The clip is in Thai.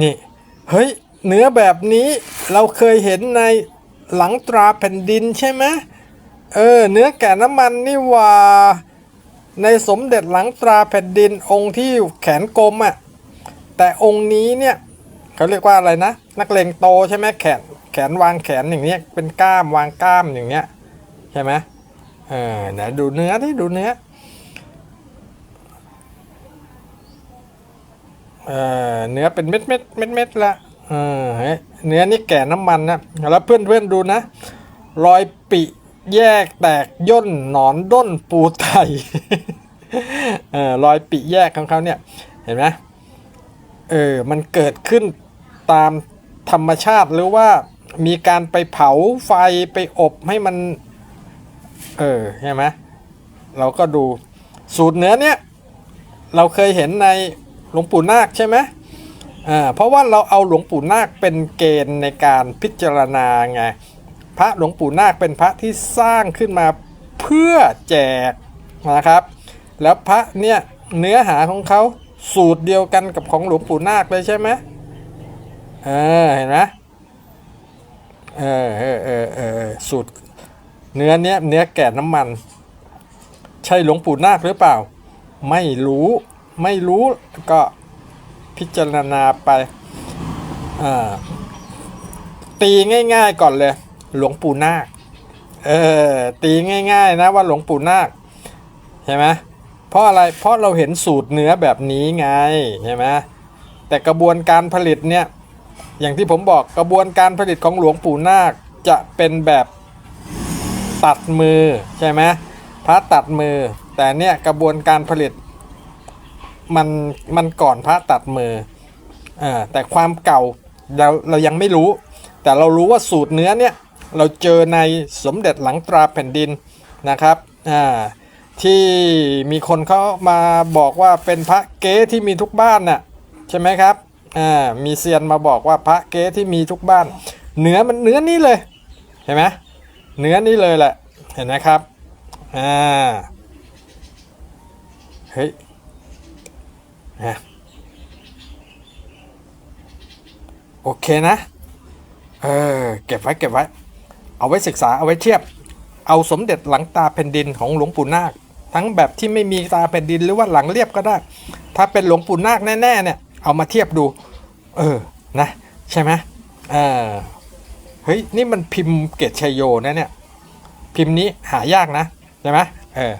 นี่เฮ้ยเนื้อแบบนี้เราเคยเห็นในหลังตราแผ่นดินใช่ไหมเออเนื้อแกะน้ำมันนี่ว่าในสมเด็จหลังตราแผ่นดินองค์ที่แขนกลมอะ่ะแต่องค์นี้เนี่ยเขาเรียกว่าอะไรนะ นักเลงโตใช่ไหมแขนแขนวางแขนอย่างเนี้ยเป็นกล้ามวางกล้ามอย่างเนี้ยใช่ไหมเออไหนดูเนื้อที่ดูเนื้อ เนื้อเป็นเม็ดเม็ดเม็ดเม็ดละเนื้อนี่แก่น้ำมันนะแล้วเพื่อนเพื่อนดูนะ รอยปิแยกแตกย่นหนอนด้นปูไตเออรอยปิแยกของเขาเนี่ย เห็นไหมเออ มันเกิดขึ้นตามธรรมชาติหรือว่ามีการไปเผาไฟไปอบให้มัน เออใช่ไหมเราก็ดูสูตรเนื้อเนี่ย เราเคยเห็นใน หลวงปู่นาคใช่ไหมอ่าเพราะว่าเราเอาหลวงปู่นาคเป็นเกณฑ์ในการพิจารณาไงพระหลวงปู่นาคเป็นพระที่สร้างขึ้นมาเพื่อแจกนะครับ แล้วพระเนี่ยเนื้อหาของเขาสูตรเดียวกันกับของหลวงปู่นาคเลยใช่ไหมเออเห็นไหมเออเออเออเออสูตรเนื้อเนี้ยเนื้อแก่น้ำมัน ใช่หลวงปู่นาคหรือเปล่า ไม่รู้ ไม่รู้ก็พิจารณาไปตีง่าย ๆก่อนเลย หลวงปู่นาคเออตีง่าย ๆ นะว่าหลวงปู่นาคใช่ไหมเพราะอะไรเพราะเราเห็นสูตรเนื้อแบบนี้ไงใช่ไหมแต่กระบวนการผลิตเนี่ยอย่างที่ผมบอกกระบวนการผลิตของหลวงปู่นาคจะเป็นแบบตัดมือใช่ไหมพระตัดมือ แต่เนี่ยกระบวนการผลิต มันมันก่อนพระตัดมืออ่าแต่ความเก่าเราเรายังไม่รู้ แต่เรารู้ว่าสูตรเนื้อเนี่ยเราเจอในสมเด็จหลังตราแผ่นดินนะครับอ่าที่มีคนเขามาบอกว่าเป็นพระเก๊ที่มีทุกบ้านน่ะใช่ไหมครับอ่ามีเซียนมาบอกว่าพระเก๊ที่มีทุกบ้าน เนื้อมันเนื้อนี้เลยเห็นไหมเนื้อนี้เลยแหละเห็นไหมครับอ่าเฮ้ย นะโอเคนะ เออ เก็บไว้เก็บไว้ เอาไว้ศึกษาเอาไว้เทียบ เอาสมเด็จหลังตาแผ่นดินของหลวงปู่นาค ทั้งแบบที่ไม่มีตาแผ่นดินหรือว่าหลังเรียบก็ได้ ถ้าเป็นหลวงปู่นาคแน่ๆเนี่ย เอามาเทียบดู เออ นะ ใช่ไหมเออ เฮ้ย นี่มันพิมพ์เกตชัยโยนะเนี่ย พิมพ์นี้หายากนะ ใช่ไหมเออ